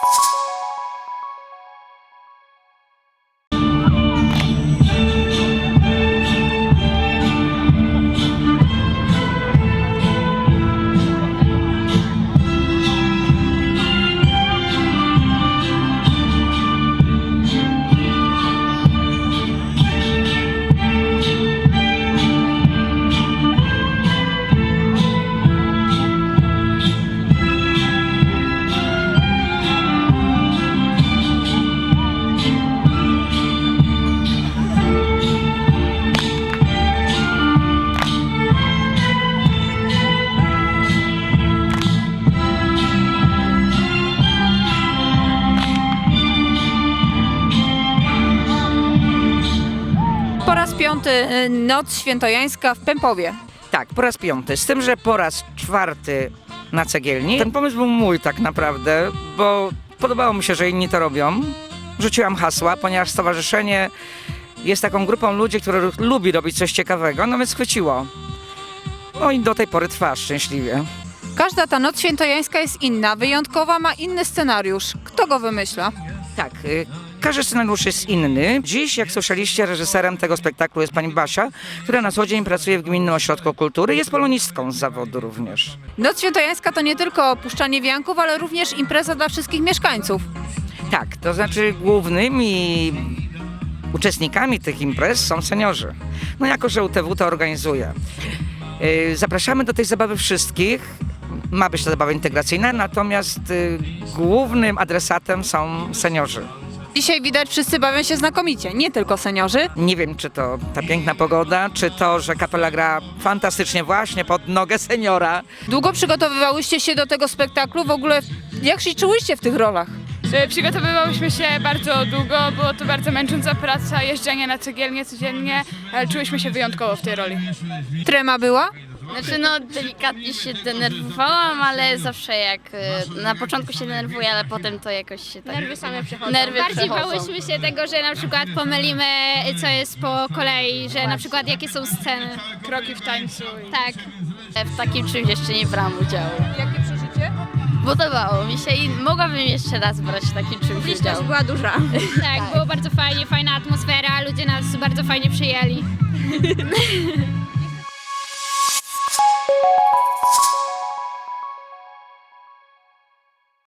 you Po raz piąty y, Noc Świętojańska w Pępowie. Tak, po raz piąty. Z tym, że po raz czwarty na cegielni. Ten pomysł był mój tak naprawdę, bo podobało mi się, że inni to robią. Rzuciłam hasła, ponieważ stowarzyszenie jest taką grupą ludzi, która lubi robić coś ciekawego, no więc chwyciło. No i do tej pory trwa szczęśliwie. Każda ta Noc Świętojańska jest inna, wyjątkowa, ma inny scenariusz. Kto go wymyśla? Tak, y, każdy scenariusz jest inny. Dziś, jak słyszeliście, reżyserem tego spektaklu jest pani Basia, która na co dzień pracuje w Gminnym Ośrodku Kultury. Jest polonistką z zawodu również. Noc Świętojańska to nie tylko puszczanie wianków, ale również impreza dla wszystkich mieszkańców. Tak, to znaczy głównymi uczestnikami tych imprez są seniorzy. No jako, że UTW to organizuje. Yy, Zapraszamy do tej zabawy wszystkich. Ma być to zabawa integracyjna, natomiast y, głównym adresatem są seniorzy. Dzisiaj widać, wszyscy bawią się znakomicie, nie tylko seniorzy. Nie wiem, czy to ta piękna pogoda, czy to, że kapela gra fantastycznie właśnie pod nogę seniora. Długo przygotowywałyście się do tego spektaklu, w ogóle jak się czułyście w tych rolach? E, Przygotowywałyśmy się bardzo długo, było to bardzo męcząca praca, jeżdżenie na cegielnię codziennie, ale czułyśmy się wyjątkowo w tej roli. Trema była? Znaczy no delikatnie się denerwowałam, ale zawsze jak y, na początku się denerwuję, ale potem to jakoś się tak... Nerwy same przechodzą. Nerwy Bardziej przechodzą. bałyśmy się tego, że na przykład pomylimy, co jest po kolei, że na przykład jakie są sceny. Kroki w tańcu. i- Tak. W takim czymś jeszcze nie brałam udziału. Jakie przeżycie? Podobało mi się i mogłabym jeszcze raz brać w takim czymś udział. była duża. Tak, było bardzo fajnie, fajna atmosfera, ludzie nas bardzo fajnie przyjęli.